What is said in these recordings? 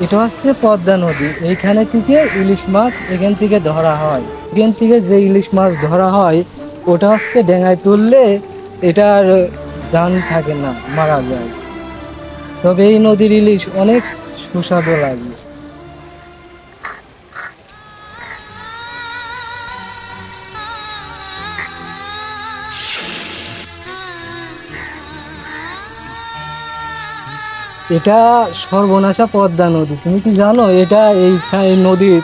এটা হচ্ছে পদ্মা নদী। এইখানে থেকে ইলিশ মাছ এখান থেকে ধরা হয়। এখান থেকে যে ইলিশ মাছ ধরা হয়, ওটা হচ্ছে ডেঙায় তুললে এটার জান থাকে না, মারা যায়। তবে এই নদীর ইলিশ অনেক সুস্বাদু লাগে। এটা সর্বনাশা পদ্মা নদী। তুমি কি জানো? এটা এই নদীর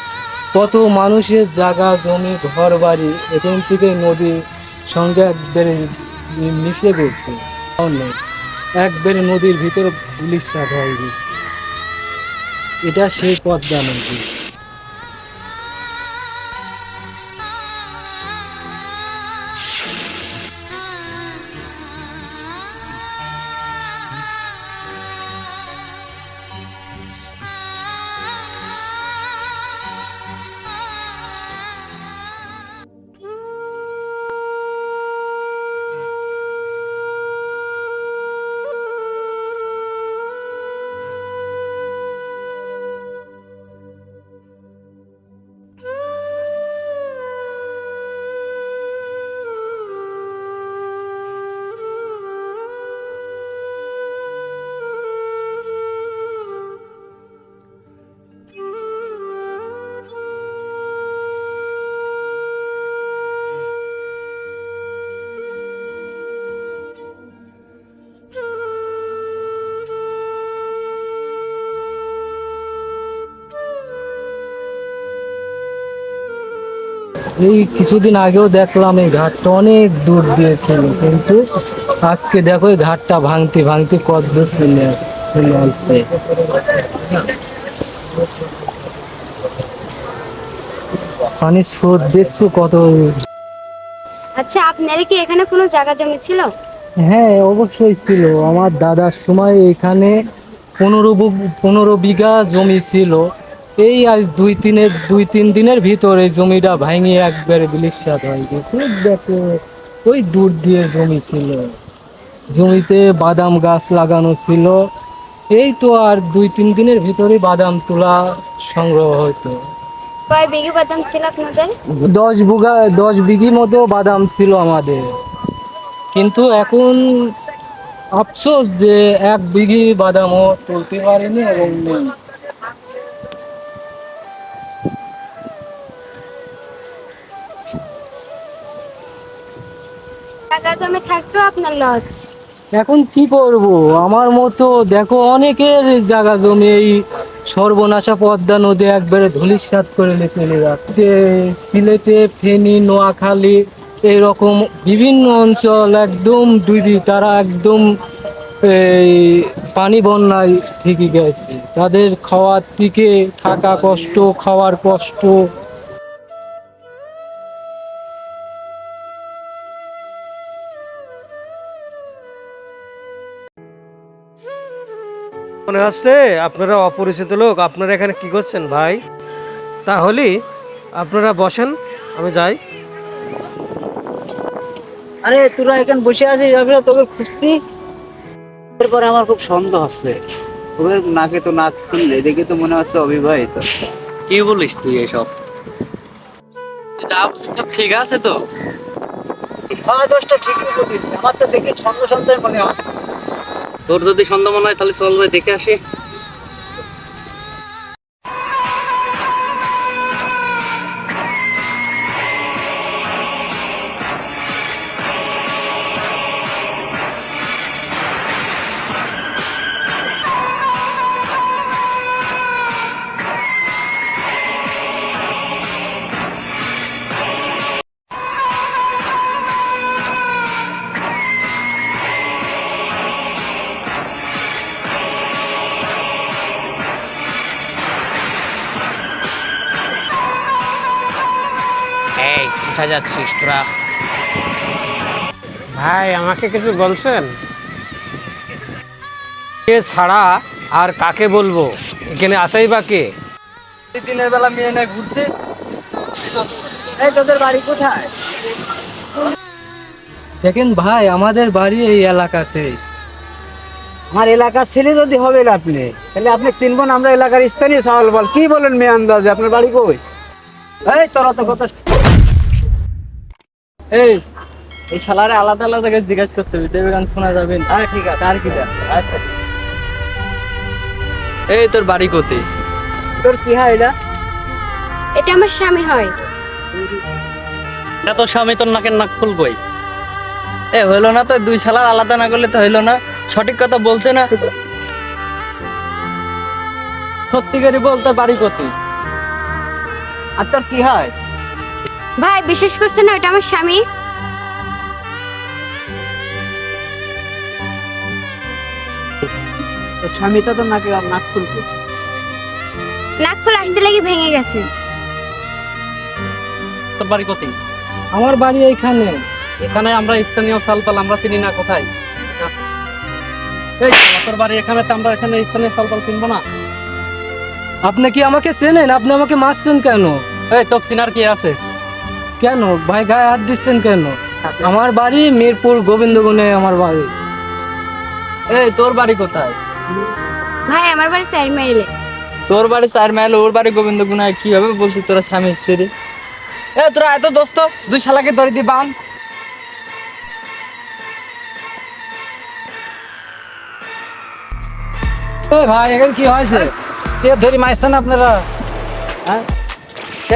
কত মানুষের জায়গা জমি, ঘর, বাড়ি, এখান থেকে নদীর সঙ্গে একবারে মিশে গেছে। একবারে নদীর ভিতরে পুলিশ হয়ে গেছে। এটা সেই পদ্মা নদী। এই কিছুদিন আগেও দেখলাম এই ঘাটটা অনেক দূর দিয়েছিল কিন্তু আজকে দেখো এই ঘাটটা ভাঙতে ভাঙতে কত দূর চলে চলে আসছে। পানির স্রোত দেখছ কত? আচ্ছা আপনার কি এখানে কোনো জায়গা জমি ছিল? হ্যাঁ অবশ্যই ছিল। আমার দাদার সময় এখানে পনেরো পনেরো বিঘা জমি ছিল। এই আজ দুই তিনের দুই তিন দিনের ভিতর এই জমিটা ভাঙিয়ে একবারে বিলিশাত হয়ে গেছে। দেখো ওই দূর দিয়ে জমি ছিল। জমিতে বাদাম গাছ লাগানো ছিল। এই তো আর দুই তিন দিনের ভিতরে বাদাম তোলা সংগ্রহ হতো কয় বিঘি বাদাম ছিল আপনাদের? দশ বিঘা দশ বিঘি মতো বাদাম ছিল আমাদের। কিন্তু এখন আফসোস যে এক বিঘি বাদামও তুলতে পারেনি এবং নেই। জায়গা জমি থাকতো আপনার লজ? এখন কি করব? আমার মতো, দেখো, অনেকের জায়গা জমি এই সর্বনাশা পদ্মা নদী একবারে ধুলিস্বাদ করে নিয়ে চলে যাচ্ছে। সিলেটে, ফেনী, নোয়াখালী, এরকম বিভিন্ন অঞ্চল একদম ডুবি তারা একদম এই পানি বন্যায় ঠিকই গেছে। তাদের খাওয়ার থেকে থাকা কষ্ট, খাওয়ার কষ্ট মনে হচ্ছে আপনারা অপরিচিত লোক আপনারা এখানে কি করছেন ভাই? তাহলে আপনারা বসেন আমি যাই। আরে তোরা এখানে বসে আছিস আমি তোকে খুঁজছি। এরপরে আমার খুব সন্দেহ হচ্ছে। ওদের নাকে তো নাক শুনলে দেখে তো মনে হচ্ছে অবিবাহিত। কি বলিস তুই এসব? সব ঠিক আছে তো? হ্যাঁ দোষটা ঠিকই বলিস। আমার তো দেখে ছন্দ সন্দেহ মনে হয়। তোর যদি সন্দেহ মনে হয় তাহলে চল যাই দেখে আসি। কোথায় যাচ্ছিস তোরা? ভাই, আমাকে কিছু বলছেন? কে ছাড়া আর কাকে বলব? এখানে আসাই বা কে? দিনের বেলা মেয়ে না ঘুরছে। এই তোদের বাড়ি কোথায়? দেখেন ভাই, আমাদের বাড়ি এই এলাকাতে। আমার এলাকার ছেলে যদি হবেন আপনি, তাহলে আপনি চিনবো না আমরা এলাকার স্থানীয় সওয়াল বল। কি বলেন মেয়ে আন্দাজে? আপনার বাড়ি কই? এই তোর অত কথা এই এই শালারে আলাদা আলাদা করে জিজ্ঞাসা করতে হবে দেবে গান শোনা যাবে না। হ্যাঁ ঠিক আছে আর কি দেখ আচ্ছা। এই তোর বাড়ি কোথায়? তোর কি হয় এটা? এটা আমার স্বামী হয়। এটা তোর স্বামী তোর নাকের নাক ফুলবই এ হইল না তো দুই শালার আলাদা না করলে তো হইল না। সঠিক কথা বলছে না? সত্যিকারই বল তোর বাড়ি কোথায়? আর তোর কি হয়? ভাই বিশেষ করছে না ওটা আমার স্বামী? স্বামীটা তো নাকি নাক খুলবে নাক ফুল আসতে লাগি ভেঙে গেছে। তোর বাড়ি কোথায়? আমার বাড়ি এইখানে। এখানে আমরা স্থানীয় সালপাল আমরা চিনি না কোথায়? এই তোর বাড়ি এখানে তো আমরা এখানে স্থানীয় সালপাল চিনবো না। আপনি কি আমাকে চেনেন? আপনি আমাকে মারছেন কেন? এই তোর চিনার কি আছে? কেন? ভাই গায়ে হাত দিচ্ছেন কেন? আমার বাড়ি মিরপুর গোবিন্দগঞ্জে আমার বাড়ি। এই তোর বাড়ি কোথায়? ভাই আমার বাড়ি চার মাইলে তোর বাড়ি চার মাইল ওর বাড়ি গোবিন্দ গুনায় কীভাবে বলছিস তোরা স্বামী স্ত্রী? এ তোরা এত দোস্ত দুই শালাকে ধরে দি বান। ভাই এখন কি হয়েছে? কে ধরি মাইছেন আপনারা? হ্যাঁ?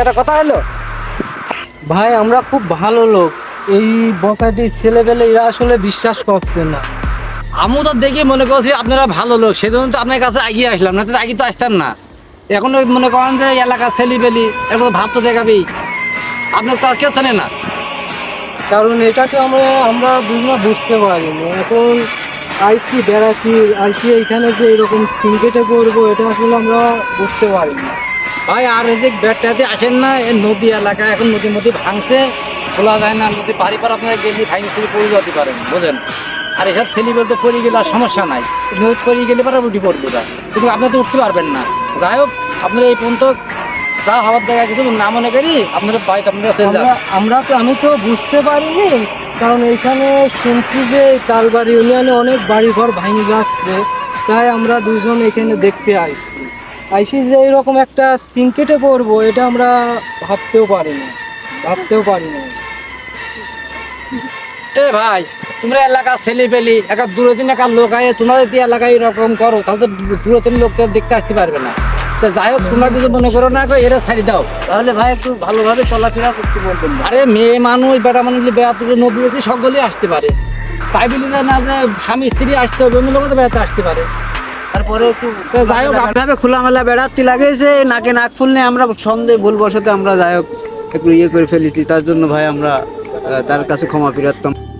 এটা কথা হলো? ভাই আমরা খুব ভালো লোক। এই বকাটি ছেলেবেলে এরা আসলে বিশ্বাস করছে না। আমি তো দেখে মনে করছি আপনারা ভালো লোক সেজন্য তো আপনার কাছে এগিয়ে আসলাম না তো আগে তো আসতাম না। এখন ওই মনে করেন যে এলাকার ছেলি বেলি এরকম ভাব তো দেখাবি আপনার তো আর কেউ চেনে না। কারণ এটা তো আমরা আমরা দুজনে বুঝতে পারিনি। এখন আইসি বেড়াতি আইসি এইখানে যে এরকম সিনকেটে করব এটা আসলে আমরা বুঝতে পারিনি। ভাই, আর এই যে বেডটাতে আসেন না নদী এলাকা এখন নদী মধ্যে ভাঙছে খোলা যায় না নদী পারি পার আপনারা গেলে ভাঙি ছেলে পড়ে যেতে পারেন, বুঝেন? আর এসব ছেলে বলতে পড়ে গেলে আর সমস্যা নাই নদী পড়ে গেলে পরে উঠি পড়বে না কিন্তু আপনি তো উঠতে পারবেন না। যাই হোক, আপনারা এই পর্যন্ত যা হওয়ার দেখা কিছু না মনে করি আপনারা বাড়িতে আপনারা চলে যান। আমরা তো আমি তো বুঝতে পারিনি, কারণ এখানে শুনছি যে তালবাড়ি ইউনিয়নে অনেক বাড়ি ঘর ভাঙে যাচ্ছে, তাই আমরা দুজন এখানে দেখতে আইছি আইসি যে এরকম একটা সিনকেটে পড়ব এটা আমরা ভাবতেও পারিনি ভাবতেও পারিনি। এ ভাই তোমরা এলাকার ছেলে পেলি একা দূরে দিন একা লোক আয় তোমরা যদি এলাকায় এরকম করো তাহলে তো দূরে দিন লোককে দেখতে আসতে পারবে না। তো যাই হোক তোমরা কিছু মনে করো না গো, এরা ছাড়ি দাও। তাহলে ভাই একটু ভালোভাবে চলাফেরা করতে বলবেন আরে মেয়ে মানুষ বেটা মানুষ বেড়াতে যে নদী সকলেই আসতে পারে। তাই বলি না যে স্বামী স্ত্রী আসতে হবে অন্য লোক তো বেড়াতে আসতে পারে। তারপরে একটু যাই হোক খোলামেলা বেড়াতে লাগেছে নাকে নাক ফুললে আমরা সন্দেহ আমরা যাই হোক একটু ইয়ে করে ফেলেছি তার জন্য ভাই আমরা তার কাছে ক্ষমা প্রার্থনা